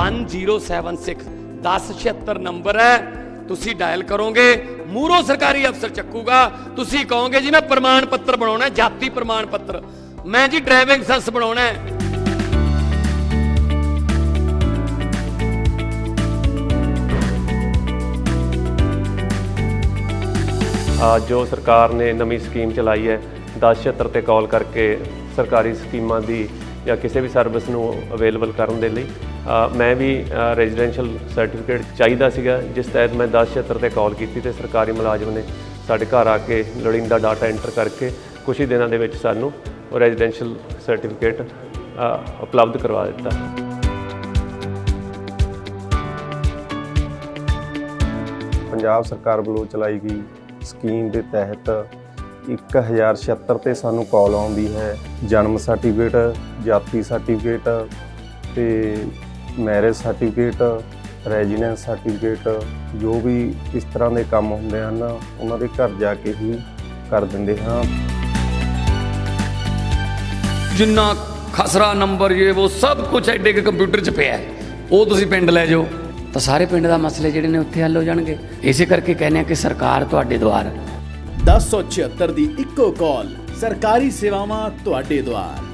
1076 1076 number ਹੈ ਤੁਸੀਂ dial ਕਰੋਗੇ ਮੂਰੋ ਸਰਕਾਰੀ ਅਫਸਰ ਚੱਕੂਗਾ ਤੁਸੀਂ ਕਹੋਗੇ ਜੀ ਮੈਂ ਪ੍ਰਮਾਣ ਪੱਤਰ ਬਣਾਉਣਾ ਜਾਤੀ ਪ੍ਰਮਾਣ ਪੱਤਰ ਮੈਂ ਜੀ ਡਰਾਈਵਿੰਗ ਲਾਇਸੈਂਸ ਬਣਾਉਣਾ ਹੈ ਜੋ ਸਰਕਾਰ ਨੇ ਨਵੀਂ ਸਕੀਮ ਚਲਾਈ ਹੈ 1076 ਤੇ ਕਾਲ ਕਰਕੇ ਸਰਕਾਰੀ ਸਕੀਮਾਂ ਦੀ ਜਾਂ ਕਿਸੇ ਵੀ ਸਰਵਿਸ ਨੂੰ ਅਵੇਲੇਬਲ ਕਰਨ ਦੇ ਲਈ ਮੈਂ ਵੀ ਰੈਜ਼ੀਡੈਂਸ਼ੀਅਲ ਸਰਟੀਫਿਕੇਟ ਚਾਹੀਦਾ ਸੀਗਾ, ਜਿਸ ਤਹਿਤ ਮੈਂ 1076 ਤੇ ਕਾਲ ਕੀਤੀ ਤੇ ਸਰਕਾਰੀ ਮੁਲਾਜ਼ਮ ਨੇ ਸਾਡੇ ਘਰ ਆ ਕੇ ਲੋੜੀਂਦਾ ਡਾਟਾ ਐਂਟਰ ਕਰਕੇ ਕੁਝ ਹੀ ਦਿਨਾਂ ਦੇ ਵਿੱਚ ਸਾਨੂੰ ਉਹ ਰੈਜ਼ੀਡੈਂਸ਼ੀਅਲ ਸਰਟੀਫਿਕੇਟ ਉਪਲਬਧ ਕਰਵਾ ਦਿੱਤਾ। ਪੰਜਾਬ ਸਰਕਾਰ ਵੱਲੋਂ ਚਲਾਈ ਗਈ ਸਕੀਮ ਦੇ ਤਹਿਤ 1076 ਤੇ ਸਾਨੂੰ ਕਾਲ ਆਉਂਦੀ ਹੈ, ਜਨਮ ਸਰਟੀਫਿਕੇਟ ਜਾਤੀ ਸਰਟੀਫਿਕੇਟ ਤੇ ਮੈਰਿਜ ਸਰਟੀਫਿਕੇਟ ਰੈਜ਼ੀਡੈਂਸ ਸਰਟੀਫਿਕੇਟ ਜੋ ਵੀ ਇਸ ਤਰ੍ਹਾਂ ਦੇ ਕੰਮ ਹੁੰਦੇ ਹਨ ਉਹਨਾਂ ਦੇ ਘਰ ਜਾ ਕੇ ਹੀ ਕਰ ਦਿੰਦੇ ਹਾਂ। ਜਿੰਨਾ ਖਸਰਾ ਨੰਬਰ ਇਹ ਉਹ ਸਭ ਕੁਝ ਐਡੇ ਕੇ ਕੰਪਿਊਟਰ 'ਚ ਪਿਆ ਹੈ। ਉਹ ਤੁਸੀਂ ਪਿੰਡ ਲੈ ਜਾਓ। ਤਾਂ ਸਾਰੇ ਪਿੰਡ ਦਾ ਮਸਲੇ ਜਿਹੜੇ ਨੇ ਉੱਥੇ ਹੱਲ ਹੋ ਜਾਣਗੇ। ਇਸੇ ਕਰਕੇ ਕਹਿੰਦੇ ਆ ਕਿ ਸਰਕਾਰ ਤੁਹਾਡੇ ਦੁਆਰ। 1076 ਦੀ ਇੱਕੋ ਕਾਲ ਸਰਕਾਰੀ ਸੇਵਾਵਾਂ ਤੁਹਾਡੇ ਦੁਆਰ।